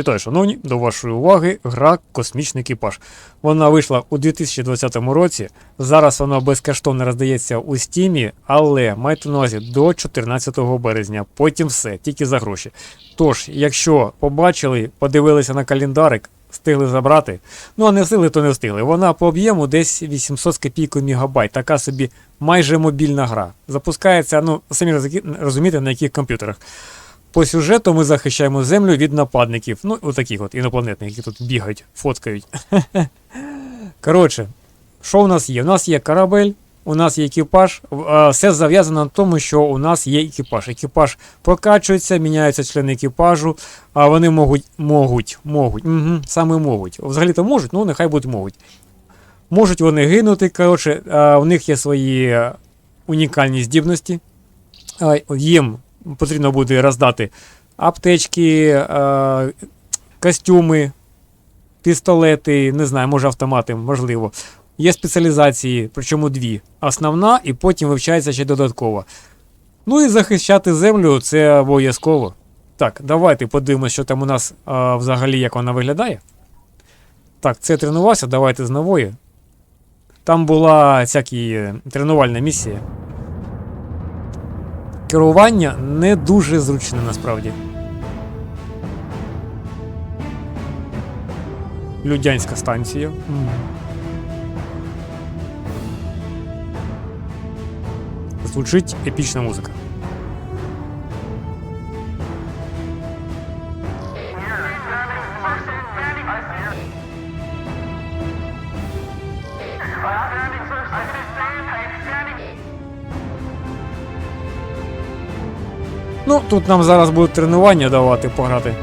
Вітаю, шановні, до вашої уваги гра Космічний екіпаж. Вона вийшла у 2020 році. Зараз вона безкоштовно роздається у стімі, але майте на увазі до 14 березня. Потім все, тільки за гроші. Тож, якщо побачили, подивилися на календарик, встигли забрати. Ну а не встигли, то не встигли. Вона по об'єму десь 800 з копійкою мегабайт. Така собі майже мобільна гра. Запускається, ну самі розумієте, на яких комп'ютерах. По сюжету ми захищаємо землю від нападників. Ну, отаких от інопланетних, які тут бігають, фоткають. Коротше, що у нас є? У нас є корабель, у нас є екіпаж. Все зав'язано на тому, що у нас є екіпаж. Екіпаж прокачується, міняються члени екіпажу, а вони можуть, можуть, можуть, угу, саме можуть. Взагалі-то можуть, ну нехай будуть можуть. Можуть вони гинути, коротше, у них є свої унікальні здібності. Їм потрібно буде роздати аптечки, е, костюми, пістолети, не знаю, може автомати, можливо. Є спеціалізації, причому дві. Основна, і потім вивчається ще додатково. Ну і захищати землю це обов'язково. Так, давайте подивимося, що там у нас а, взагалі, як вона виглядає. Так, це тренувався, давайте з нової. Там була всякі е, тренувальна місія. Керування не дуже зручне насправді. Людянська станція. Звучить епічна музика. Ну, тут нам зараз будуть тренування давати пограти.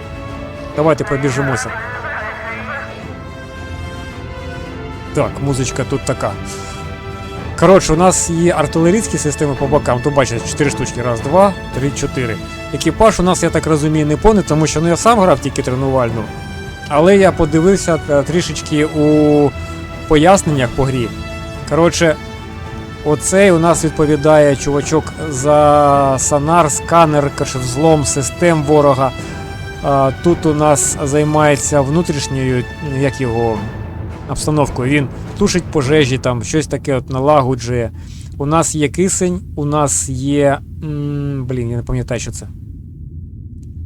Давайте пробіжимося. Так, музичка тут така. Коротше, у нас є артилерійські системи по бокам. Тут бачите, 4 штучки. Раз, два, три, чотири. Екіпаж у нас, я так розумію, не повний, тому що ну, я сам грав тільки тренувальну. Але я подивився е, трішечки у поясненнях по грі. Коротше, оцей у нас відповідає чувачок за сонар, сканер, взлом систем ворога. Тут у нас займається внутрішньою, як його обстановкою. Він тушить пожежі, там щось таке от налагоджує. У нас є кисень, у нас є. блін, я не пам'ятаю, що це.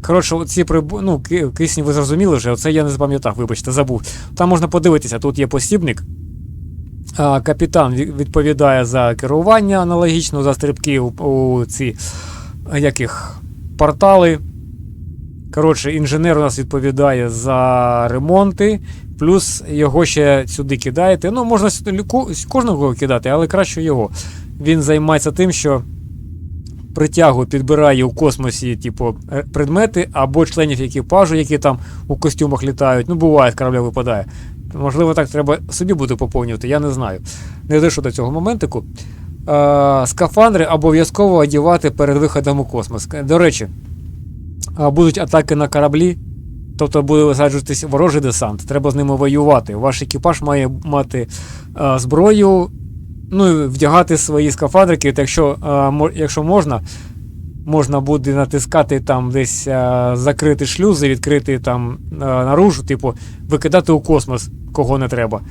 Коротше, оці прибу... ну, ки- кисень ви зрозуміли вже, оце я не запам'ятав, вибачте, забув. Там можна подивитися, тут є посібник. Капітан відповідає за керування аналогічно, за стрибки у, ці яких, портали. Коротше, інженер у нас відповідає за ремонти, плюс його ще сюди кидаєте. Ну, можна сюди кожного кидати, але краще його. Він займається тим, що притягує, підбирає у космосі, типу, е, предмети або членів екіпажу, які там у костюмах літають. Ну, буває, корабля випадає. Можливо, так треба собі буде поповнювати, я не знаю. Не дійшов до цього моментику. Е, скафандри обов'язково одягати перед виходом у космос. До речі, будуть атаки на кораблі, тобто буде висаджуватись ворожий десант, треба з ними воювати. Ваш екіпаж має мати а, зброю, ну і вдягати свої скафандрики. Якщо, мо- якщо можна, можна буде натискати там десь а, закрити шлюзи, відкрити там а, наружу, типу, викидати у космос, кого не треба.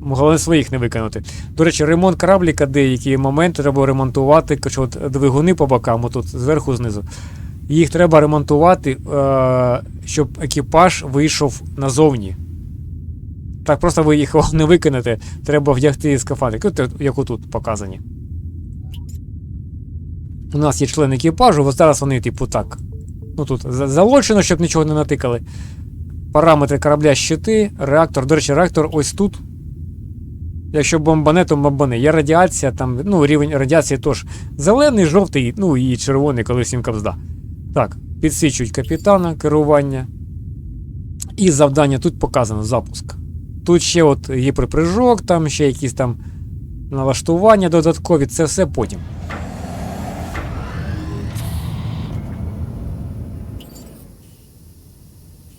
Головне своїх не викинути. До речі, ремонт корабліка деякі моменти треба ремонтувати, що от двигуни по бокам, отут зверху, знизу. Їх треба ремонтувати, е, щоб екіпаж вийшов назовні. Так просто ви їх не викинете, треба вдягти скафандр, як отут показані. У нас є члени екіпажу, ось зараз вони, типу, так. Ну тут залочено, щоб нічого не натикали. Параметри корабля щити, реактор. До речі, реактор ось тут. Якщо бомбане, то бомбане. Є радіація, там, ну, рівень радіації теж зелений, жовтий, ну і червоний, коли всім капзда. Так, підсвічують капітана, керування. І завдання тут показано запуск. Тут ще от гіперпрыжок, там ще якісь там налаштування додаткові, це все потім.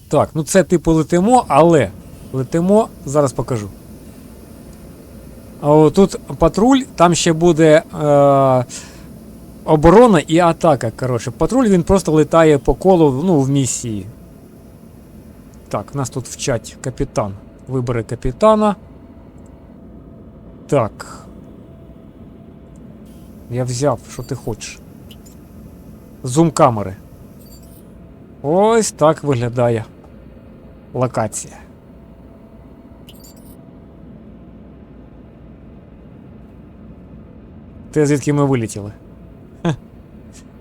Так, ну це типу летимо, але летимо, зараз покажу. От тут патруль, там ще буде е, оборона і атака. Коротше, патруль він просто летає по колу ну, в місії. Так, нас тут вчать капітан. Вибери капітана. Так. Я взяв, що ти хочеш. Зум камери. Ось так виглядає локація. Те, звідки ми вилетіли. Хе.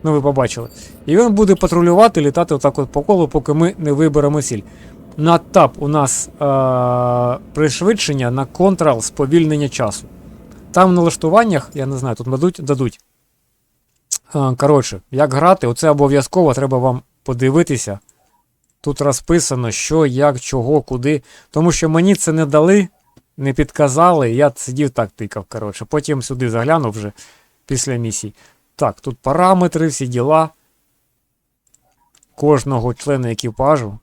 Ну, ви побачили. І він буде патрулювати, літати отак от по колу, поки ми не виберемо ціль. На тап у нас е- пришвидшення на контрол сповільнення часу. Там в налаштуваннях, я не знаю, тут дадуть, дадуть. Е, Коротше, як грати, оце обов'язково треба вам подивитися. Тут розписано, що, як, чого, куди. Тому що мені це не дали, не підказали, я сидів так тикав. Коротше. Потім сюди заглянув вже після місій. Так, тут параметри, всі діла кожного члена екіпажу.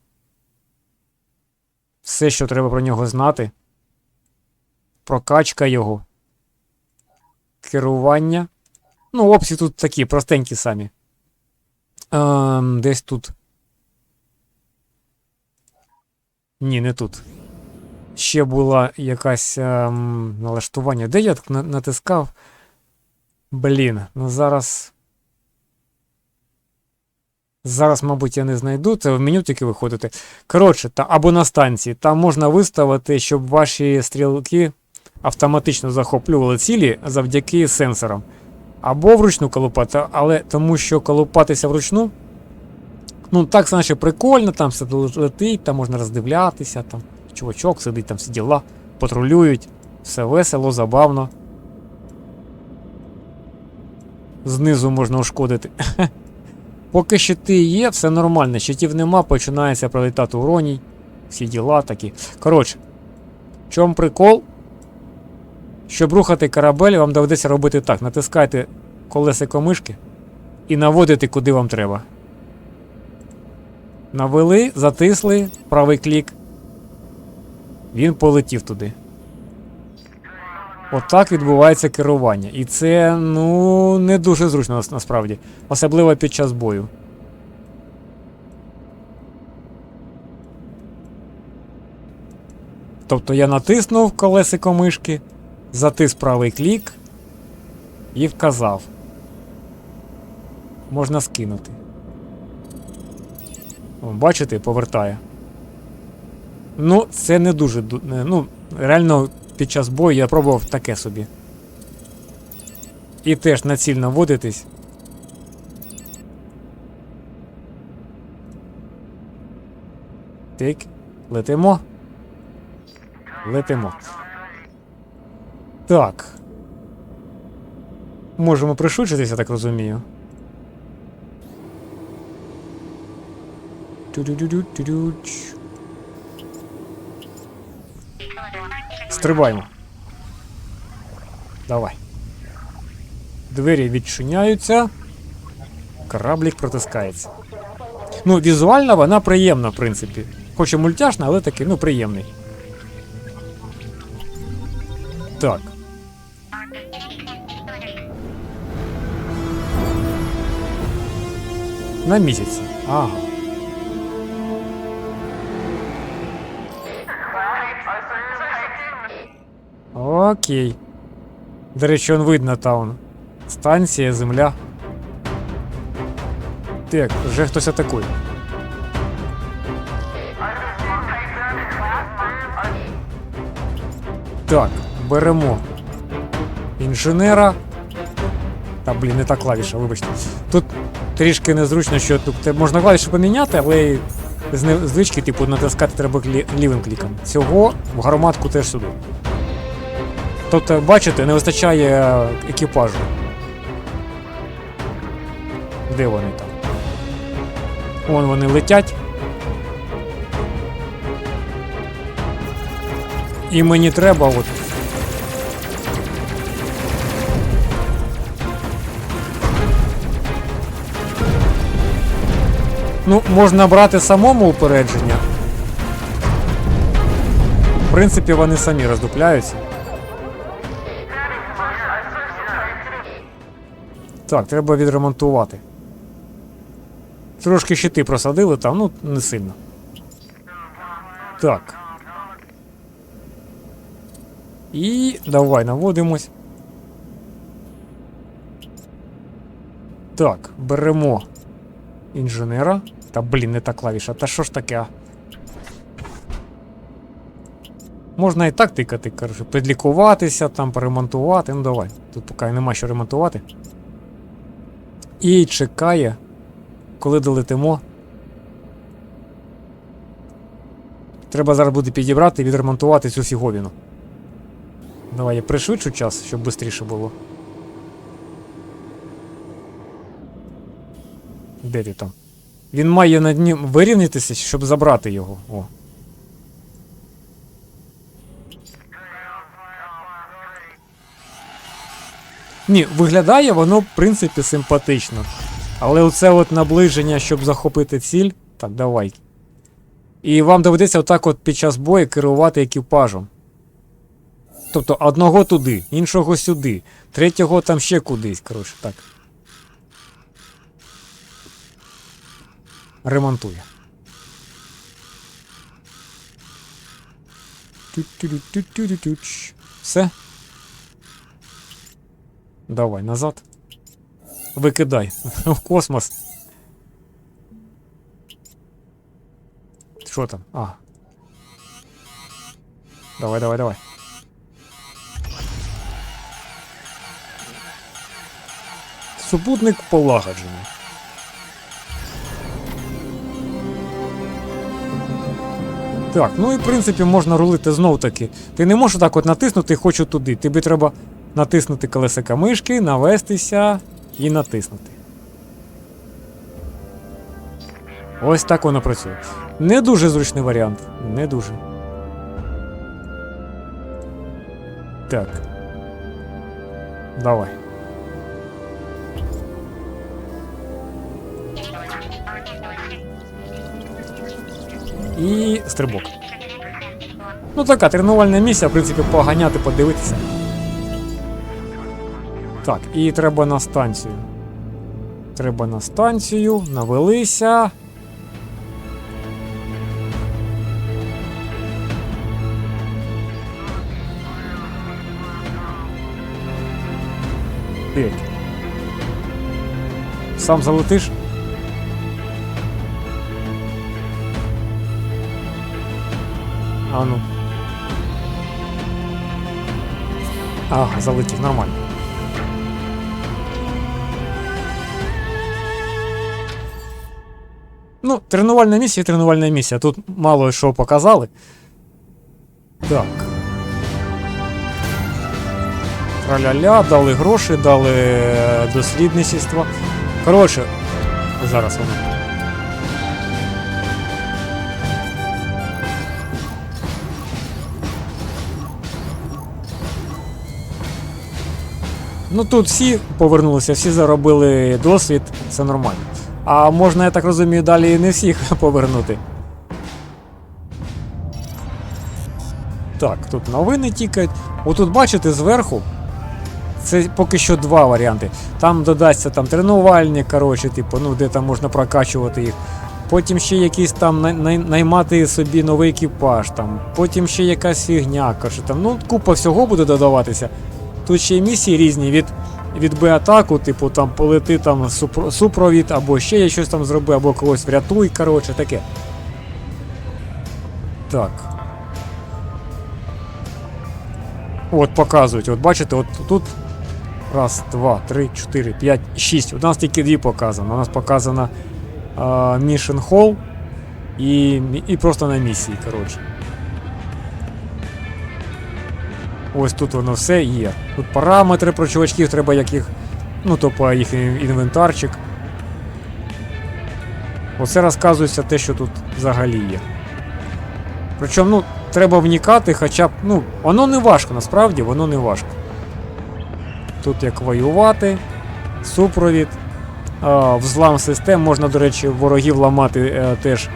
Все, що треба про нього знати. Прокачка його. Керування. Ну, опції тут такі, простенькі самі. Ем, десь тут. Ні, не тут. Ще була якась ем, налаштування. Де я так натискав? Блін, ну зараз. Зараз, мабуть, я не знайду. Це в меню тільки виходити. Коротше, та, або на станції. Там можна виставити, щоб ваші стрілки автоматично захоплювали цілі завдяки сенсорам. Або вручну колупати, але тому що колупатися вручну. Ну, так, значить, прикольно, там все летить, там можна роздивлятися, там чувачок сидить, там всі діла, патрулюють, все весело, забавно. Знизу можна ушкодити. Поки щити є, все нормально. Щитів нема, починається пролітати уроній. Всі діла такі. Коротше, в чому прикол? Щоб рухати корабель, вам доведеться робити так: натискайте колесико мишки і наводите куди вам треба. Навели, затисли, правий клік. Він полетів туди. Отак відбувається керування. І це, ну, не дуже зручно насправді. Особливо під час бою. Тобто я натиснув колесико мишки, затис правий клік і вказав. Можна скинути. Бачите, повертає. Ну, це не дуже. Ну, реально, під час бою я пробував таке собі. І теж на ціль наводитись. Так, летимо. Летимо. Так. Можемо пришвидшитися, так розумію. Стрибаємо. Давай. Двері відчиняються. Кораблік протискається. Ну, візуально вона приємна, в принципі. Хоч і мультяшна, але такий, ну, приємний. Так. На місяці. Ага. Окей. До речі, он видно таун. Станція, земля. Так, вже хтось атакує. Так, беремо інженера. Та блін, не та клавіша, вибачте. Тут трішки незручно, що тут можна клавішу поміняти, але з звички, типу, натискати треба лівим кліком. Цього в гарматку теж сюди. Тобто, бачите, не вистачає екіпажу. Де вони там? Вон вони летять. І мені треба от. Ну, можна брати самому упередження. В принципі, вони самі роздупляються. Так, треба відремонтувати. Трошки щити просадили там, ну не сильно. Так. І давай наводимось. Так, беремо інженера. Та блін, не та клавіша. Та що ж таке? Можна і так тикати, коротше, підлікуватися, там поремонтувати. Ну давай. Тут поки нема що ремонтувати. І чекає, коли долетимо. Треба зараз буде підібрати і відремонтувати цю фіговіну. Давай я пришвидшу час, щоб швидше було. Де ти там? Він має над ним вирівнятися, щоб забрати його. О. Ні, виглядає воно, в принципі, симпатично. Але оце от наближення, щоб захопити ціль. Так, давай. І вам доведеться отак от під час бою керувати екіпажем. Тобто одного туди, іншого сюди, третього там ще кудись, коротше, так. Ремонтує. Все? Давай, назад. Викидай в космос. Що там? А. Давай, давай, давай. Супутник полагоджений. Так, ну і в принципі можна рулити знов таки. Ти не можеш так от натиснути хочу туди. Тобі треба натиснути колесика мишки, навестися і натиснути. Ось так воно працює. Не дуже зручний варіант. Не дуже. Так. Давай. І стрибок. Ну така тренувальна місія, в принципі, поганяти, подивитися. Так, і треба на станцію. Треба на станцію, навелися. П'ять. Сам залетиш? А ну. Ага, залетів, нормально. Ну, тренувальна місія, тренувальна місія. Тут мало що показали. Так. Траля-ля, дали гроші, дали е, дослідництво. Коротше, зараз воно. Ну тут всі повернулися, всі заробили досвід, це нормально. А можна, я так розумію, далі і не всіх повернути. Так, тут новини тікають. Отут бачите зверху. Це поки що два варіанти. Там додасться там тренувальні, коротше, типу, ну де там можна прокачувати їх. Потім ще якийсь там най- най- наймати собі новий екіпаж, там. потім ще якась фігня, коротше, там, ну купа всього буде додаватися. Тут ще й місії різні від, від Б-атаку, типу там полети там супровід, або ще я щось там зроби, або когось врятуй, коротше, таке. Так. От показують, от бачите, от тут раз, два, три, чотири, п'ять, шість. У нас тільки дві показано. У нас показано Mission Hall і, і просто на місії, коротше. Ось тут воно все є. Тут параметри про чувачків, треба яких. Ну, тобто їхній інвентарчик. Оце розказується те, що тут взагалі є. Причому, ну, треба вникати, хоча б. Ну, воно не важко, насправді, воно не важко. Тут як воювати, супровід, а, взлам систем, можна, до речі, ворогів ламати е, теж.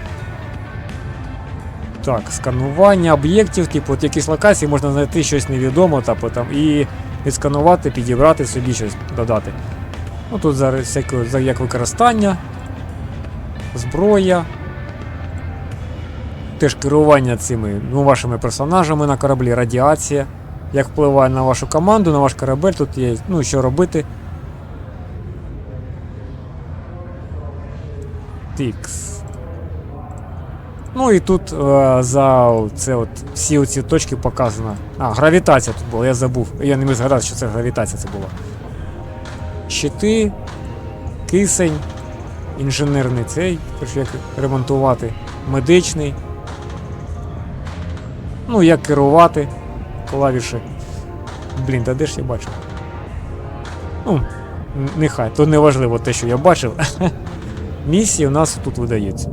Так, сканування об'єктів, типу, от якісь локації можна знайти щось невідоме, типу, там, і відсканувати, підібрати собі щось додати. Ну тут зараз всяке як використання, зброя. теж керування цими ну, вашими персонажами на кораблі, радіація. Як впливає на вашу команду, на ваш корабель, тут є ну, що робити. Тікс. Ну і тут е, за це от, всі оці точки показано. А, гравітація тут була, я забув. Я не міг згадати, що це гравітація це була. Щити, кисень, інженерний цей, як ремонтувати, медичний. Ну, як керувати клавіші. Блін, та де ж я бачив? Ну, нехай, то не важливо те, що я бачив. Місії у нас тут видаються.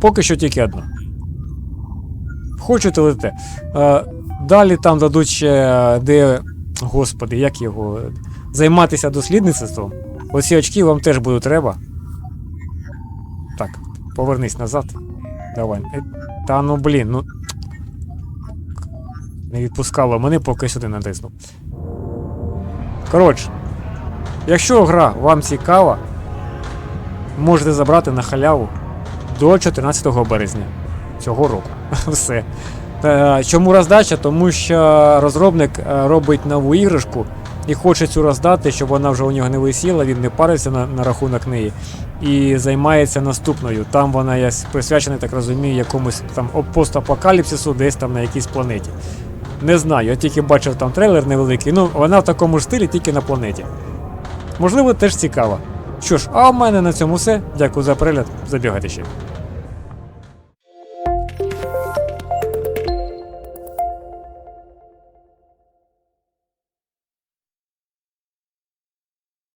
Поки що тільки одна. Хочете лете. Е, далі там дадуть ще е, де. Господи, як його. Займатися дослідництвом. Оці очки вам теж будуть треба. Так, повернись назад. Давай. Е, Та ну блін, ну. Не відпускало мене, поки сюди натиснув. Коротше, якщо гра вам цікава, можете забрати на халяву до 14 березня цього року. Все. Е, Чому роздача? Тому що розробник е, робить нову іграшку і хоче цю роздати, щоб вона вже у нього не висіла, він не париться на, на рахунок неї і займається наступною. Там вона є присвячена, так розумію, якомусь там постапокаліпсису десь там на якійсь планеті. Не знаю, я тільки бачив там трейлер невеликий. Ну, вона в такому ж стилі, тільки на планеті. Можливо, теж цікаво. Що ж, а у мене на цьому все. Дякую за перегляд. Забігайте ще.